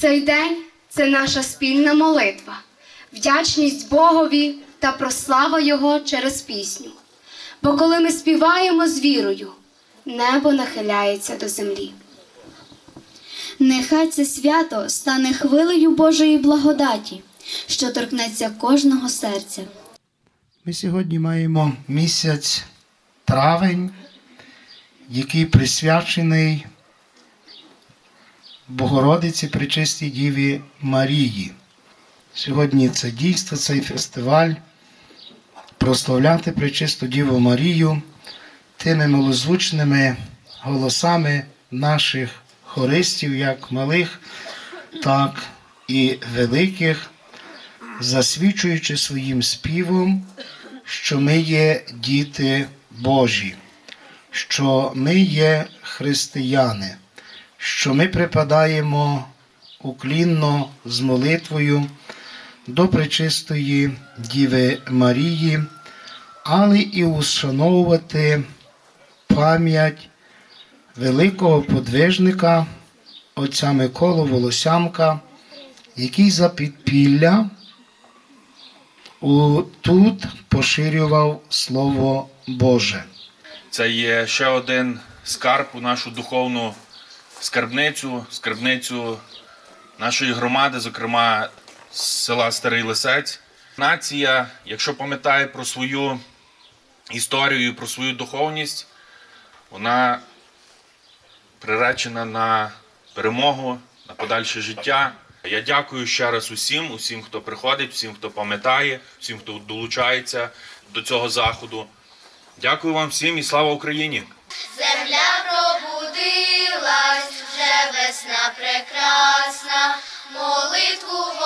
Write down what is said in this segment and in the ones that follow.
Цей день це наша спільна молитва, вдячність Богові та прослава Його через пісню. Бо коли ми співаємо з вірою, небо нахиляється до землі. Нехай це свято стане хвилею Божої благодаті, що торкнеться кожного серця. Ми сьогодні маємо місяць травень, який присвячений Богородиці Пречистій Діві Марії. Сьогодні це дійство, цей фестиваль прославляти Пречисту Діву Марію тими милозвучними голосами наших хористів, як малих, так і великих засвідчуючи своїм співом, що ми є діти Божі, що ми є християни, що ми припадаємо уклінно з молитвою до пречистої Діви Марії, але і ушановувати пам'ять великого подвижника отця Миколу Волосянка, який за підпілля тут поширював Слово Боже. Це є ще один скарб у нашу духовну скарбницю, скарбницю нашої громади, зокрема з села Старий Лисець. Нація, якщо пам'ятає про свою історію, про свою духовність, вона приречена на перемогу, на подальше життя. Я дякую ще раз усім, усім, хто приходить, всім, хто пам'ятає, всім, хто долучається до цього заходу. Дякую вам всім і слава Україні! Земля пробудилась, вже весна прекрасна, молитву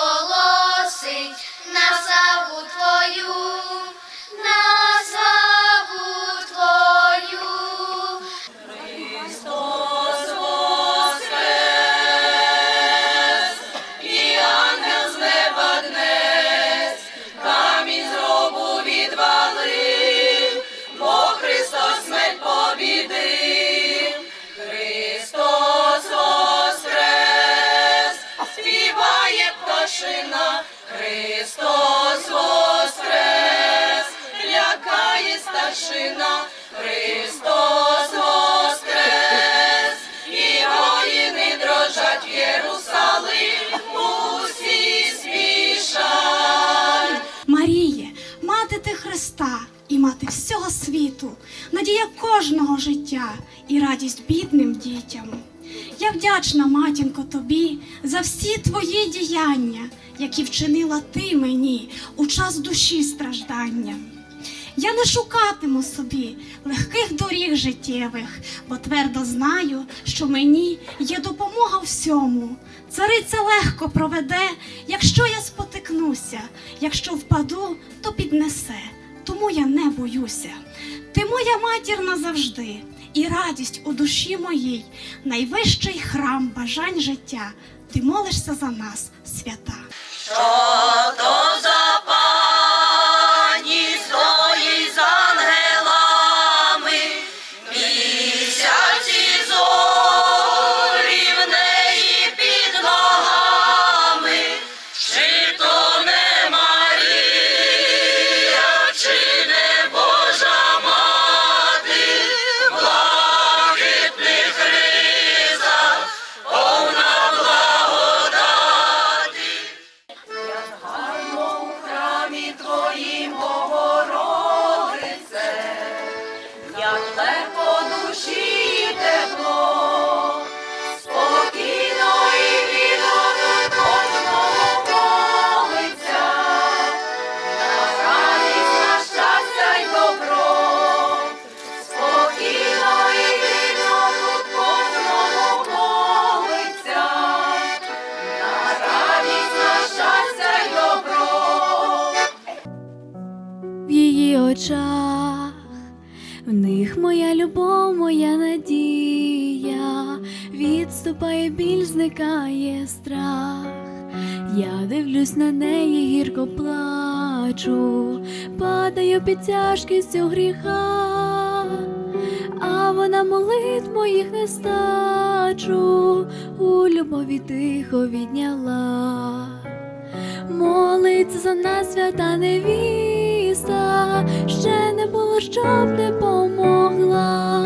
мати ти Христа і мати всього світу, надія кожного життя і радість бідним дітям. Я вдячна, матінко, тобі за всі твої діяння, які вчинила ти мені у час душі страждання. Я не шукатиму собі легких доріг життєвих, бо твердо знаю, що мені є допомога всьому. Цариця легко проведе, якщо я спотикнуся, якщо впаду, то піднесе. Тому я не боюся. Ти моя матір назавжди, і радість у душі моїй, найвищий храм бажань життя. Ти молишся за нас, свята. В зникає страх. Я дивлюсь на неї, гірко плачу, падаю під тяжкістю гріха, а вона молит моїх не стане. у любові тихо відняла. Молиться за нас свята невіста, ще не було, щоб не помогла.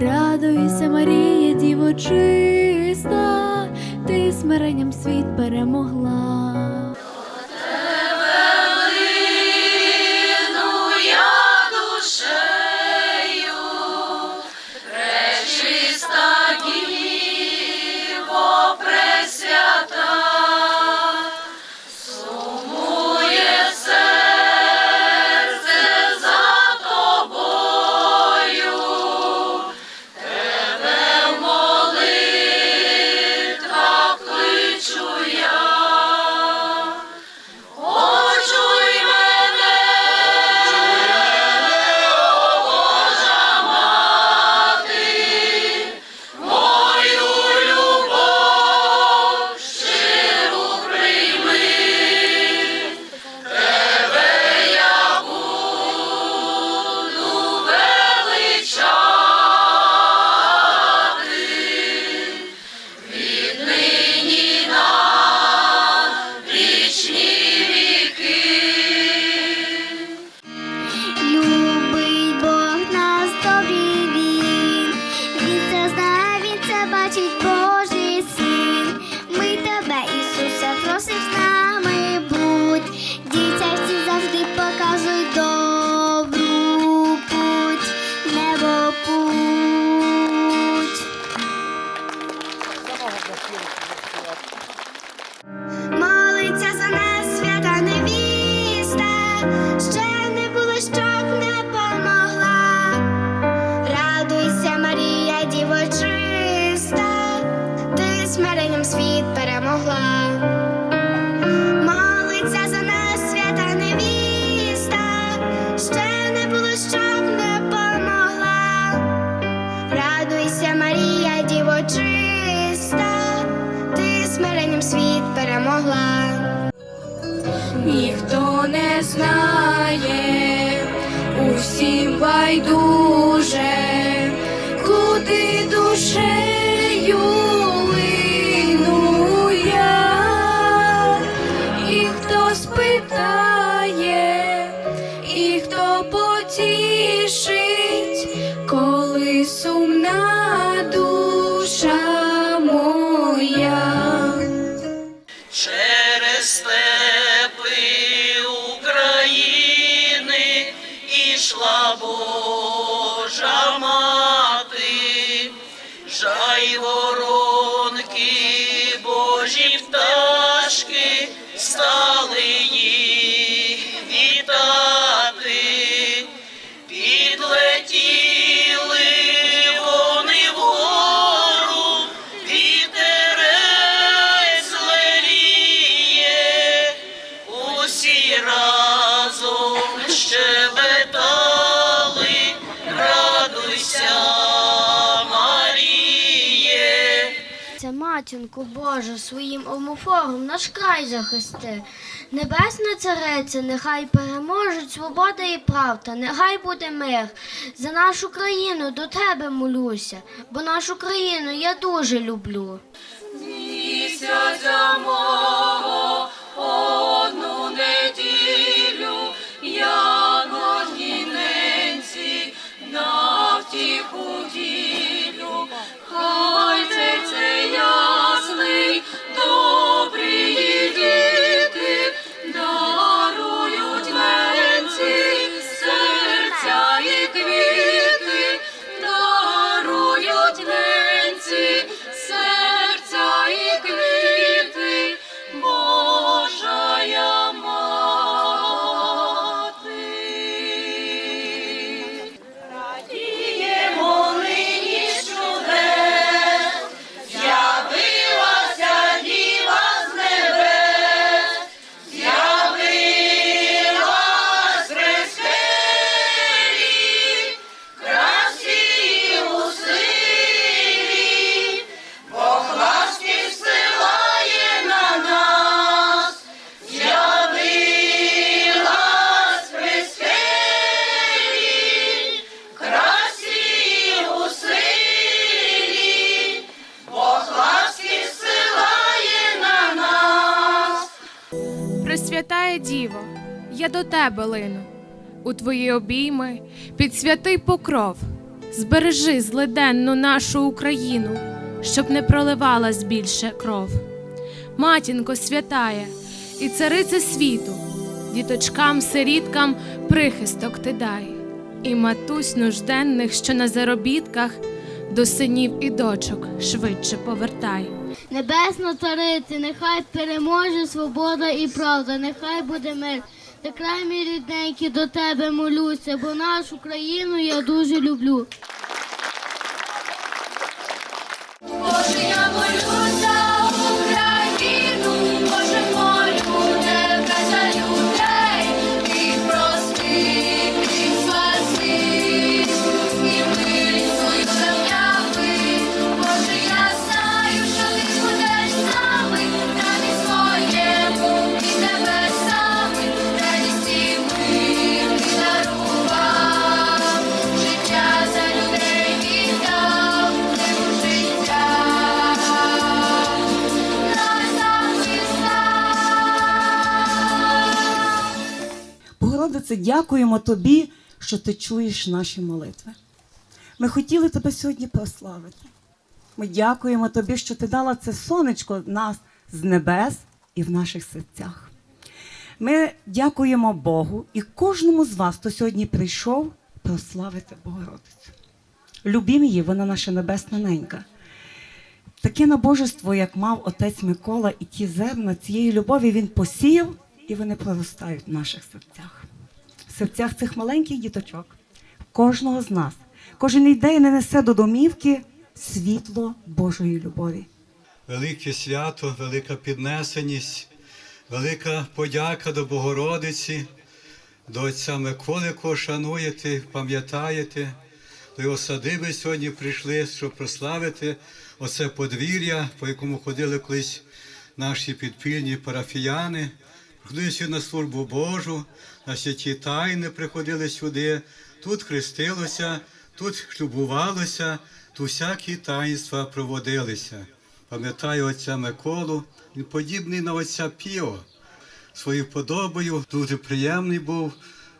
Радуйся, Марія, діво чиста, ти смиренням світ перемогла. Молиться за нас свята невіста, ще не було, щоб не помогла. Радуйся, Марія, діво чиста, ти смиренням світ перемогла. Ніхто не знає, усім байдуже, матінку Божу своїм омофором наш край захисти. Небесна цариця, нехай переможуть свобода і правда, нехай буде мир. За нашу країну до тебе молюся, бо нашу країну я дуже люблю. Місяця до тебе лину, у твої обійми під святий покров. Збережи злиденну нашу Україну, щоб не проливалась більше кров. Матінко святая і царице світу, діточкам, сиріткам прихисток ти дай, і матусь нужденних, що на заробітках, до синів і дочок швидше повертай. Небесна цариці, нехай переможе свобода і правда, нехай буде мир. Та мій рідненький до тебе молюся, бо нашу країну я дуже люблю. Боже, я молюсь Богородице, дякуємо тобі, що ти чуєш наші молитви. Ми хотіли тебе сьогодні прославити. Ми дякуємо тобі, що ти дала це сонечко нас з небес і в наших серцях. Ми дякуємо Богу і кожному з вас, хто сьогодні прийшов, прославити Богородицю. Любім її, вона наша небесна ненька. Таке набожество, як мав отець Микола, і ті зерна цієї любові він посіяв, і вони проростають в наших серцях. Серцях цих маленьких діточок, кожного з нас. Кожен і не несе до домівки світло Божої любові. велике свято, велика піднесеність, велика подяка до Богородиці, до Отця Миколи, якого шануєте, пам'ятаєте. До його садиби сьогодні прийшли, щоб прославити оце подвір'я, по якому ходили колись наші підпільні парафіяни. Приходили на службу Божу, на святі тайни приходили сюди, тут хрестилося, тут шлюбувалося, тут всякі таїнства проводилися. Пам'ятаю отця Миколу, він подібний на отця Піо. Своєю подобою дуже приємний був,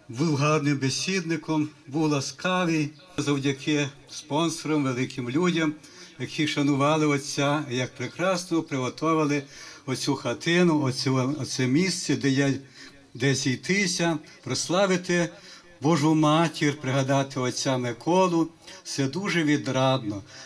був гарним бесідником, був ласкавий завдяки спонсорам, великим людям, які шанували отця, як прекрасно приготували оцю хатину, оцю, оце місце, де я де зійтися, прославити Божу матір, пригадати отця Миколу. Це дуже відрадно.